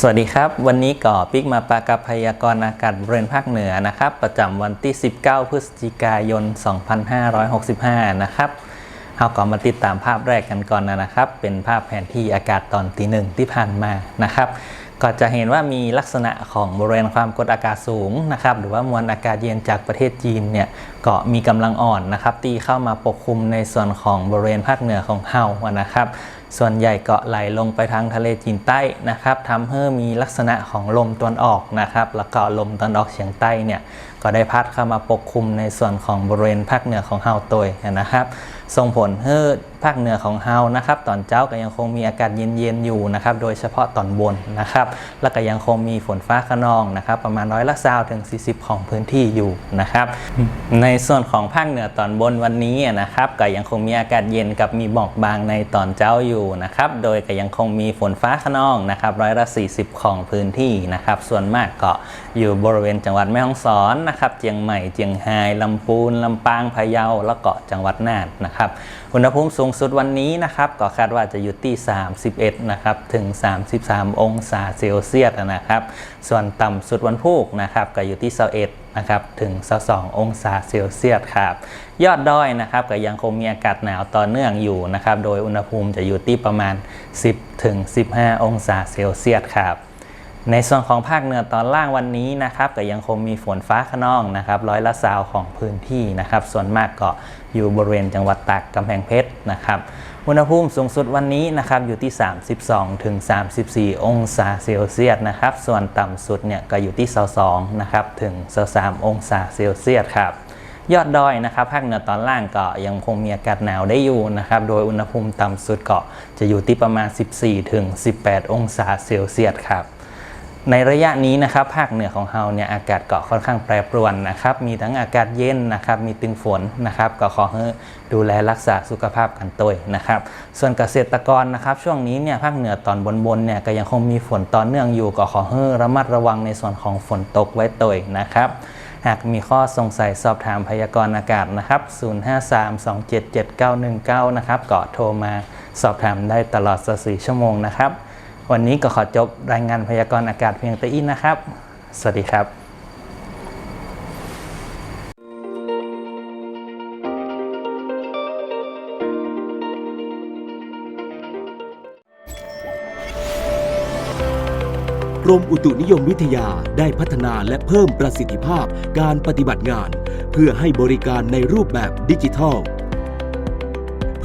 สวัสดีครับ วันนี้ก่อปิกมาปากับพยากรณ์อากาศบริเวณภาคเหนือนะครับ ประจำวันที่ 19 พฤศจิกายน 2565 นะครับเราก็มาติดตามภาพแรกกันก่อนนะครับ เป็นภาพแผนที่อากาศตอนตีหนึ่งที่ผ่านมานะครับก็จะเห็นว่ามีลักษณะของบริเวณความกดอากาศสูงนะครับ หรือว่ามวลอากาศเย็นจากประเทศจีนเนี่ยก็มีกำลังอ่อนนะครับตีเข้ามาปกคลุมในส่วนของบริเวณภาคเหนือของเฮานะครับส่วนใหญ่เกาะไหลลงไปทางทะเลจีนใต้นะครับทำให้มีลักษณะของลมตะวันออกนะครับแล้วก็ลมตะวันออกเฉียงใต้เนี่ยก็ได้พัดเข้ามาปกคลุมในส่วนของบริเวณภาคเหนือของเฮาตัวนะครับส่งผลให้ภาคเหนือของเฮานะครับ ตอนเช้าก็ยังคงมีอากาศเย็นๆอยู่นะครับโดยเฉพาะตอนบนนะครับแล้วก็ยังคงมีฝนฟ้าขนองนะครับประมาณร้อยละ20ถึง 40 ของพื้นที่อยู่นะครับในส่วนของภาคเหนือตอนบนวันนี้นะครับก็ยังคงมีอากาศเย็นกับมีหมอกบางในตอนเช้าอยู่นะครับ โดยก็ยังคงมีฝนฟ้าขนองนะครับร้อยละ 40 ของพื้นที่นะครับ ส่วนมากก็อยู่บริเวณจังหวัดแม่ฮ่องสอนนะครับ เจียงใหม่ เจียงไฮ้ลำพูน ลำปาง พะเยา แล้วก็จังหวัดน่านนะครับ อุณหภูมิสูงสุดวันนี้นะครับ ก็คาดว่าจะอยู่ที่ 31 นะครับ ถึง 33 องศาเซลเซียสนะครับ ส่วนต่ำสุดวันพุธนะครับ ก็อยู่ที่21 นะครับถึง 22 องศาเซลเซียสครับยอดดอยนะครับก็ยังคงมีอากาศหนาวต่อเนื่องอยู่นะครับโดยอุณหภูมิจะอยู่ที่ประมาณ 10ถึง15 องศาเซลเซียสครับในส่วนของภาคเหนือตอนล่างวันนี้นะครับก็ยังคงมีฝนฟ้าขนองนะครับร้อยละสาวของพื้นที่นะครับส่วนมากก็อยู่บริเวณจังหวัดตากกำแพงเพชรนะครับ อุณหภูมิสูงสุดวันนี้นะครับอยู่ที่ 32ถึง34 องศาเซลเซียสนะครับ ส่วนต่ำสุดเนี่ยก็อยู่ที่22นะครับถึง23องศาเซลเซียสครับยอดดอยนะครับภาคเหนือตอนล่างก็ยังคงมีอากาศหนาวได้อยู่นะครับ โดยอุณหภูมิต่ำสุดก็จะอยู่ที่ประมาณ 14ถึง18 องศาเซลเซียสครับ ในระยะนี้นะครับภาคเหนือของเราเนี่ยอากาศก็ค่อนข้างแปรปรวนนะครับมีทั้งอากาศเย็นนะครับมีตึงฝนนะครับก็ขอให้ดูแลรักษาสุขภาพกันตัวนะครับ ส่วนเกษตรกรนะครับช่วงนี้เนี่ยภาคเหนือตอนบนๆเนี่ยก็ยังคงมีฝนต่อเนื่องอยู่ก็ขอให้ระมัดระวังในส่วนของฝนตกไว้ตัวนะครับหากมีข้อสงสัยสอบถามพยากรณ์อากาศนะครับ 0532777919 นะครับก็โทรมาสอบถามได้ตลอด 24 ชั่วโมงนะครับ วันนี้ก็ขอจบรายงานพยากรณ์อากาศเพียงแต่อินนะครับ สวัสดีครับกรมอุตุนิยมวิทยาได้พัฒนาและเพิ่มประสิทธิภาพการปฏิบัติงาน เพื่อให้บริการในรูปแบบดิจิทัล